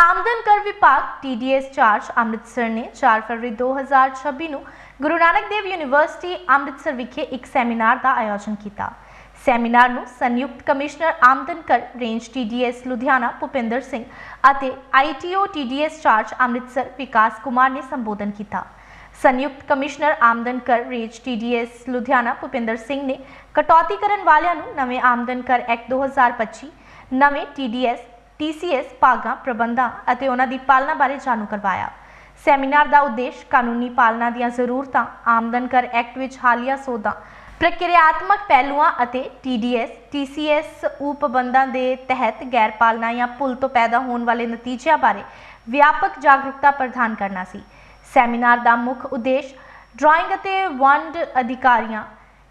ਆਮਦਨ ਕਰ ਵਿਭਾਗ TDS ਚਾਰਜ ਅੰਮ੍ਰਿਤਸਰ ਨੇ 4 ਫਰਵਰੀ 2026 ਨੂੰ ਗੁਰੂ ਨਾਨਕ ਦੇਵ ਯੂਨੀਵਰਸਿਟੀ ਅੰਮ੍ਰਿਤਸਰ ਵਿਖੇ ਇੱਕ ਸੈਮੀਨਾਰ ਦਾ ਆਯੋਜਨ ਕੀਤਾ। ਸੈਮੀਨਾਰ ਨੂੰ ਸੰਯੁਕਤ ਕਮਿਸ਼ਨਰ ਆਮਦਨ ਕਰ ਰੇਂਜ TDS ਲੁਧਿਆਣਾ ਭੁਪਿੰਦਰ ਸਿੰਘ ਅਤੇ ITO TDS charge Amritsar Vikas Kumar ਨੇ ਸੰਬੋਧਨ ਕੀਤਾ। ਸੰਯੁਕਤ ਕਮਿਸ਼ਨਰ ਆਮਦਨ ਕਰ ਰੇਂਜ TDS ਲੁਧਿਆਣਾ ਭੁਪਿੰਦਰ ਸਿੰਘ ਨੇ ਕਟੌਤੀ ਕਰਨ ਵਾਲਿਆਂ ਨੂੰ ਨਵੇਂ ਆਮਦਨ ਕਰ ਐਕਟ 2025 ਨਵੇਂ TDS TCS ਭਾਗਾਂ, ਪ੍ਰਬੰਧਾਂ ਅਤੇ ਉਹਨਾਂ ਦੀ ਪਾਲਣਾ ਬਾਰੇ ਜਾਣੂ ਕਰਵਾਇਆ। ਸੈਮੀਨਾਰ ਦਾ ਉਦੇਸ਼ ਕਾਨੂੰਨੀ ਪਾਲਣਾ ਦੀਆਂ ਜ਼ਰੂਰਤਾਂ, ਆਮਦਨ ਕਰ ਐਕਟ ਵਿੱਚ ਹਾਲੀਆ ਸੋਧਾਂ, ਪ੍ਰਕਿਰਿਆਤਮਕ ਪਹਿਲੂਆਂ ਅਤੇ TDS TCS ਉਪਬੰਧਾਂ ਦੇ ਤਹਿਤ ਗੈਰ ਪਾਲਣਾ ਜਾਂ ਭੁੱਲ ਤੋਂ ਪੈਦਾ ਹੋਣ ਵਾਲੇ ਨਤੀਜਿਆਂ ਬਾਰੇ ਵਿਆਪਕ ਜਾਗਰੂਕਤਾ ਪ੍ਰਦਾਨ ਕਰਨਾ ਸੀ। ਸੈਮੀਨਾਰ ਦਾ ਮੁੱਖ ਉਦੇਸ਼ ਡਰਾਇੰਗ ਅਤੇ ਵੰਡ ਅਧਿਕਾਰੀਆਂ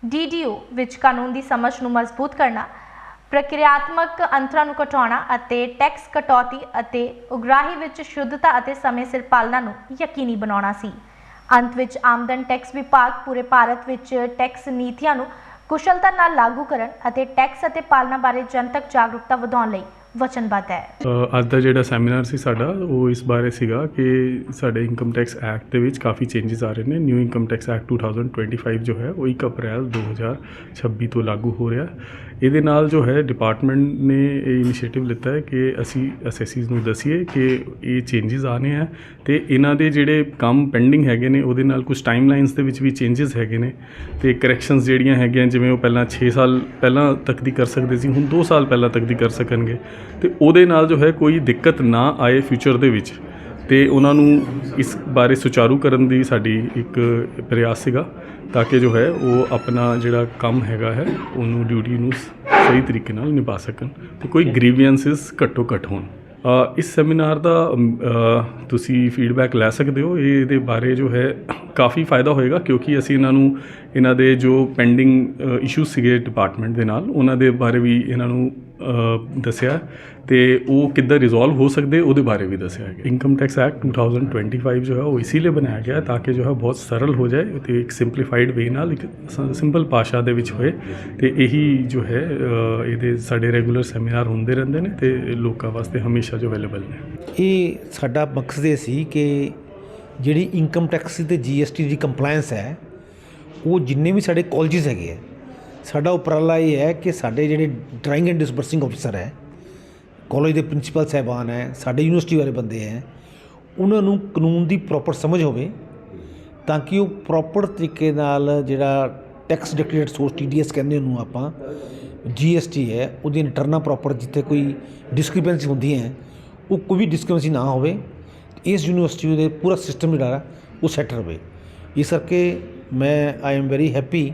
DDO ਵਿੱਚ ਕਾਨੂੰਨ ਦੀ ਸਮਝ ਨੂੰ ਮਜ਼ਬੂਤ ਕਰਨਾ ਪ੍ਰਕਿਰਿਆਤਮਕ ਅੰਤਰਾਂ ਨੂੰ ਘਟਾਉਣਾ ਅਤੇ ਟੈਕਸ ਕਟੌਤੀ ਅਤੇ ਉਗਰਾਹੀ ਵਿੱਚ ਸ਼ੁੱਧਤਾ ਅਤੇ ਸਮੇਂ ਸਿਰ ਪਾਲਣਾ ਨੂੰ ਯਕੀਨੀ ਬਣਾਉਣਾ ਸੀ। ਅੰਤ ਵਿੱਚ ਆਮਦਨ ਟੈਕਸ ਵਿਭਾਗ ਪੂਰੇ ਭਾਰਤ ਵਿੱਚ ਟੈਕਸ ਨੀਤੀਆਂ ਨੂੰ ਕੁਸ਼ਲਤਾ ਨਾਲ ਲਾਗੂ ਕਰਨ ਅਤੇ ਟੈਕਸ ਅਤੇ ਪਾਲਣਾ ਬਾਰੇ ਜਨਤਕ ਜਾਗਰੂਕਤਾ ਵਧਾਉਣ ਲਈ ਵਚਨਬੱਧ ਹੈ। ਅੱਜ ਦਾ ਜਿਹੜਾ ਸੈਮੀਨਾਰ ਸੀ ਸਾਡਾ, ਉਹ ਇਸ ਬਾਰੇ ਸੀਗਾ ਕਿ ਸਾਡੇ ਇਨਕਮ ਟੈਕਸ ਐਕਟ ਦੇ ਵਿੱਚ ਕਾਫੀ ਚੇਂਜਸ ਆ ਰਹੇ ਨੇ। ਨਿਊ ਇਨਕਮ ਟੈਕਸ ਐਕਟ 2025 ਜੋ ਹੈ, ਉਹ 1 ਅਪ੍ਰੈਲ 2026 ਤੋਂ ਲਾਗੂ ਹੋ ਰਿਹਾ। ਇਹਦੇ ਨਾਲ ਜੋ ਹੈ ਡਿਪਾਰਟਮੈਂਟ ਨੇ ਇਹ ਇਨੀਸ਼ੀਏਟਿਵ ਲਿੱਤਾ ਹੈ ਕਿ ਅਸੀਂ ਅਸੈਸੀਜ਼ ਨੂੰ ਦਸੀਏ ਕਿ ਇਹ ਚੇਂਜਸ ਆਨੇ ਆ ਤੇ ਇਹਨਾਂ ਦੇ ਜਿਹੜੇ ਕੰਮ ਪੈਂਡਿੰਗ ਹੈਗੇ ਨੇ, ਉਹਦੇ ਨਾਲ ਕੁਝ ਟਾਈਮਲਾਈਨਸ ਦੇ ਵਿੱਚ ਵੀ ਚੇਂਜਸ ਹੈਗੇ ਨੇ ਤੇ ਕਰੈਕਸ਼ਨਸ ਜਿਹੜੀਆਂ ਹੈਗੀਆਂ, ਜਿਵੇਂ ਉਹ ਪਹਿਲਾਂ 6 ਸਾਲ ਪਹਿਲਾਂ ਤੱਕ ਦੀ ਕਰ ਸਕਦੇ ਸੀ, ਹੁਣ 2 ਸਾਲ ਪਹਿਲਾਂ ਤੱਕ ਦੀ ਕਰ ਸਕਣਗੇ। ਤੇ ਉਹਦੇ ਨਾਲ ਜੋ ਹੈ ਕੋਈ ਦਿੱਕਤ ਨਾ ਆਏ ਫਿਊਚਰ ਦੇ ਵਿੱਚ। ਤੇ ਉਹਨਾਂ ਨੂੰ ਇਸ ਬਾਰੇ ਸੁਚਾਰੂ ਕਰਨ ਦੀ ਸਾਡੀ ਇੱਕ ਪ੍ਰਯਾਸ ਸੀਗਾ, ਤਾਂ ਕਿ ਜੋ ਹੈ ਉਹ ਆਪਣਾ ਜਿਹੜਾ ਕੰਮ ਹੈਗਾ ਹੈ, ਉਹਨੂੰ ਡਿਊਟੀ ਨੂੰ ਸਹੀ ਤਰੀਕੇ ਨਾਲ ਨਿਭਾ ਸਕਣ। ਤੇ ਕੋਈ ਗ੍ਰੀਵੈਂਸਸ ਘੱਟੋ ਘੱਟ ਹੋਣ। ਇਸ ਸੈਮੀਨਾਰ ਦਾ ਤੁਸੀਂ ਫੀਡਬੈਕ ਲੈ ਸਕਦੇ ਹੋ। ਇਹਦੇ ਬਾਰੇ ਜੋ ਹੈ ਕਾਫੀ ਫਾਇਦਾ ਹੋਏਗਾ, ਕਿਉਂਕਿ ਅਸੀਂ ਇਹਨਾਂ ਨੂੰ, ਇਹਨਾਂ ਦੇ ਜੋ ਪੈਂਡਿੰਗ ਇਸ਼ੂ ਸੀਗੇ ਡਿਪਾਰਟਮੈਂਟ ਦੇ ਨਾਲ, ਉਹਨਾਂ ਦੇ ਬਾਰੇ ਵੀ ਇਹਨਾਂ ਨੂੰ ਦੱਸਿਆ ਤੇ ਉਹ ਕਿੱਦਾਂ ਰਿਜ਼ੋਲਵ ਹੋ ਸਕਦੇ, ਉਹਦੇ ਬਾਰੇ ਵੀ ਦੱਸਿਆ ਗਿਆ। ਇਨਕਮ ਟੈਕਸ ਐਕਟ 2025 ਜੋ ਹੈ, ਉਹ ਇਸੇ ਲਈ ਬਣਾਇਆ ਗਿਆ ਤਾਂ ਕਿ ਜੋ ਹੈ, ਬਹੁਤ ਸਰਲ ਹੋ ਜਾਏ ਤੇ ਇੱਕ ਸਿੰਪਲੀਫਾਈਡ ਵੇ ਨਾਲ ਇੱਕ ਸਿੰਪਲ ਭਾਸ਼ਾ ਦੇ ਵਿੱਚ ਹੋਏ ਤੇ ਇਹੀ ਜੋ ਹੈ ਇਹਦੇ ਸਾਡੇ ਰੈਗੂਲਰ ਸੈਮੀਨਾਰ ਹੁੰਦੇ ਰਹਿੰਦੇ ਨੇ ਤੇ ਲੋਕਾਂ ਵਾਸਤੇ ਹਮੇਸ਼ਾ ਜੋ ਅਵੇਲੇਬਲ ਨੇ। ਇਹ ਸਾਡਾ ਮਕਸਦ ਇਹ ਸੀ ਕਿ ਜਿਹੜੀ ਇਨਕਮ ਟੈਕਸ ਤੇ ਜੀਐਸਟੀ ਦੀ ਕੰਪਲਾਈਂਸ ਹੈ, ਉਹ ਜਿੰਨੇ ਵੀ ਸਾਡੇ ਕਾਲਜਸ ਹੈਗੇ ਆ ਸਾਡਾ ਉਪਰਾਲਾ ਇਹ ਹੈ ਕਿ ਸਾਡੇ ਜਿਹੜੇ ਡਰਾਇੰਗ ਐਂਡ ਡਿਸਬਰਸਿੰਗ ਅਫਸਰ ਹੈ ਕਾਲਜ ਦੇ ਪ੍ਰਿੰਸੀਪਲ ਸਾਹਿਬਾਨ ਹੈ, ਸਾਡੇ ਯੂਨੀਵਰਸਿਟੀ ਵਾਲੇ ਬੰਦੇ ਹੈ, ਉਹਨਾਂ ਨੂੰ ਕਾਨੂੰਨ ਦੀ ਪ੍ਰੋਪਰ ਸਮਝ ਹੋਵੇ ਤਾਂ ਕਿ ਉਹ ਪ੍ਰੋਪਰ ਤਰੀਕੇ ਨਾਲ ਜਿਹੜਾ ਟੈਕਸ ਡਿਕਲੇਰਡ ਸੋਰਸ ਟੀਡੀਐਸ ਕਹਿੰਦੇ ਉਹਨੂੰ ਆਪਾਂ ਜੀਐਸਟੀ ਹੈ ਉਹਦੀ ਰਿਟਰਨਾਂ ਪ੍ਰੋਪਰ ਜਿੱਥੇ ਕੋਈ ਡਿਸਕ੍ਰਿਪੈਂਸੀ ਹੁੰਦੀ ਹੈ, ਉਹ ਕੋਈ ਵੀ ਡਿਸਕ੍ਰਿਪੈਂਸੀ ਨਾ ਹੋਵੇ, ਇਸ ਯੂਨੀਵਰਸਿਟੀ ਦੇ ਪੂਰਾ ਸਿਸਟਮ ਜਿਹੜਾ ਉਹ ਸੈੱਟ ਰਵੇ। ਇਸ ਕਰਕੇ ਮੈਂ ਆਈ ਐਮ ਵੈਰੀ ਹੈਪੀ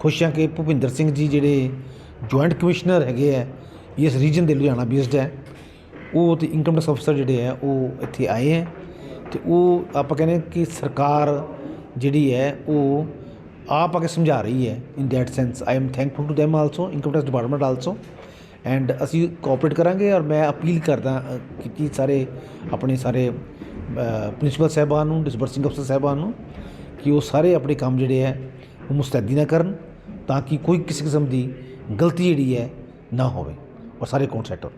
ਖੁਸ਼ ਹਾਂ ਕਿ ਭੁਪਿੰਦਰ ਸਿੰਘ ਜੀ ਜਿਹੜੇ ਜੁਆਇੰਟ ਕਮਿਸ਼ਨਰ ਹੈਗੇ ਆ, ਇਸ ਰੀਜਨ ਦੇ ਲੁਧਿਆਣਾ ਬੇਸਡ ਹੈ। ਉਹ ਤੇ ਇਨਕਮ ਟੈਕਸ ਅਫਸਰ ਜਿਹੜੇ ਆ, ਉਹ ਇੱਥੇ ਆਏ ਹੈ ਤੇ ਉਹ ਆਪਾਂ ਕਹਿੰਦੇ ਕਿ ਸਰਕਾਰ ਜਿਹੜੀ ਹੈ, ਉਹ ਆਪ ਆ ਕੇ ਸਮਝਾ ਰਹੀ ਹੈ। In that sense I am thankful to them also income tax department also and ਅਸੀਂ ਕੋਆਪਰੇਟ ਕਰਾਂਗੇ ਔਰ ਮੈਂ ਅਪੀਲ ਕਰਦਾ ਕੀਤੀ ਸਾਰੇ ਆਪਣੇ ਸਾਰੇ ਪ੍ਰਿੰਸੀਪਲ ਸਾਹਿਬਾਨ ਨੂੰ ਡਿਸਬਰਸਿੰਗ ਅਫਸਰ ਸਾਹਿਬਾਨ ਨੂੰ ਕਿ ਉਹ ਸਾਰੇ ਆਪਣੇ ਕੰਮ ਜਿਹੜੇ ਹੈ, ਉਹ ਮੁਸਤੈਦੀ ਨਾਲ ਕਰਨ। ਤਾਂ ਕਿ ਕੋਈ ਕਿਸੇ ਕਿਸਮ ਦੀ ਗਲਤੀ ਜਿਹੜੀ ਹੈ ਨਾ ਹੋਵੇ। ਔਰ ਸਾਰੇ ਅਕਾਊਂਟ ਸੈੱਟ ਹੋਣ